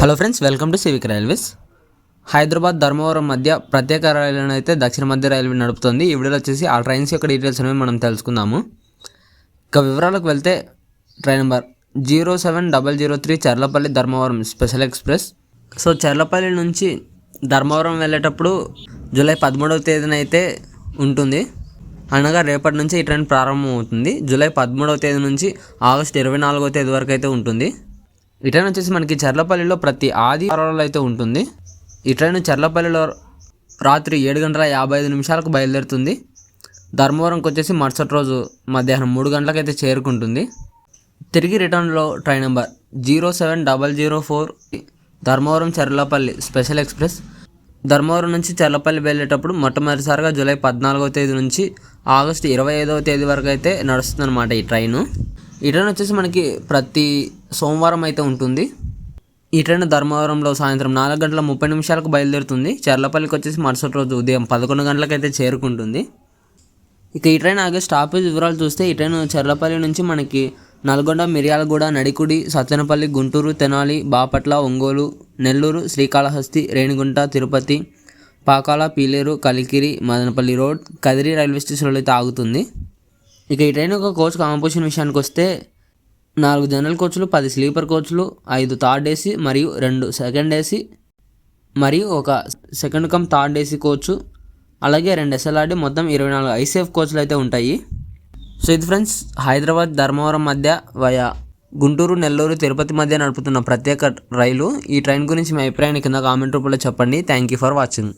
Hello friends welcome to civic railways. Hyderabad Dharmavaram మధ్య ప్రత్యేక రైలును అయితే దక్షిణ మధ్య రైల్వే నడుపుతుంది. ఈ వీడియోలో వచ్చేసి ఆ ట్రైన్స్ యొక్క డీటెయిల్స్ అనేవి మనం తెలుసుకుందాము. ఇక వివరాలకు వెళ్తే train number zero seven double zero three Charlapalli Dharmavaram special express. So Charlapalli నుంచి ధర్మవరం వెళ్ళేటప్పుడు జూలై పదమూడవ తేదీన అయితే ఉంటుంది. అనగా రేపటి నుంచి ఈ ట్రైన్ ప్రారంభం అవుతుంది జూలై పదమూడవ తేదీ నుంచి ఆగస్ట్ ఇరవై నాలుగవ తేదీ వరకు అయితే ఉంటుంది. ఈ ట్రైన్ వచ్చేసి మనకి చర్లపల్లిలో ప్రతి ఆదివారాలు అయితే ఉంటుంది. ఈ ట్రైన్ చర్లపల్లిలో రాత్రి ఏడు గంటల యాభై ఐదు నిమిషాలకు బయలుదేరుతుంది. ధర్మవరంకి వచ్చేసి మరుసటి రోజు మధ్యాహ్నం మూడు గంటలకైతే చేరుకుంటుంది. తిరిగి రిటర్న్లో train number zero seven double zero four Dharmavaram Charlapalli special express. Dharmavaram నుంచి చర్లపల్లి వెళ్ళేటప్పుడు మొట్టమొదటిసారిగా జూలై పద్నాలుగవ తేదీ నుంచి ఆగస్టు ఇరవై ఐదవ తేదీ వరకు అయితే నడుస్తుంది అనమాట ఈ ట్రైను. ఈ ట్రైన్ వచ్చేసి మనకి ప్రతి సోమవారం అయితే ఉంటుంది. ఈ ట్రైన్ ధర్మవరంలో సాయంత్రం నాలుగు గంటల ముప్పై నిమిషాలకు బయలుదేరుతుంది. చర్లపల్లికి వచ్చేసి మరుసటి రోజు ఉదయం పదకొండు గంటలకైతే చేరుకుంటుంది. ఇక ఈ ట్రైన్ ఆగే స్టాపేజ్ వివరాలు చూస్తే ఈ ట్రైన్ చర్లపల్లి నుంచి మనకి నల్గొండ మిర్యాలగూడ నడికుడి సత్తెనపల్లి గుంటూరు తెనాలి బాపట్ల ఒంగోలు నెల్లూరు శ్రీకాళహస్తి రేణిగుంట తిరుపతి పాకాల పీలేరు కలికిరి మదనపల్లి రోడ్ కదిరి రైల్వే స్టేషన్లో అయితే ఆగుతుంది. ఇక ఈ ట్రైన్ ఒక కోచ్ కాంపోజిషన్ విషయానికి వస్తే నాలుగు జనరల్ కోచ్లు పది స్లీపర్ కోచ్లు ఐదు థర్డ్ ఏసీ మరియు రెండు సెకండ్ ఏసీ మరియు ఒక second cum third AC coach. అలాగే రెండు ఎస్ఎల్ఆర్డి మొత్తం ఇరవై నాలుగు ఐసేఫ్ కోచ్లు అయితే ఉంటాయి. సో ఇది ఫ్రెండ్స్ హైదరాబాద్ ధర్మవరం మధ్య వయా గుంటూరు నెల్లూరు తిరుపతి మధ్య నడుపుతున్న ప్రత్యేక రైలు. ఈ ట్రైన్ గురించి మీ అభిప్రాయాన్ని కింద కామెంట్ రూపంలో చెప్పండి. Thank you for watching.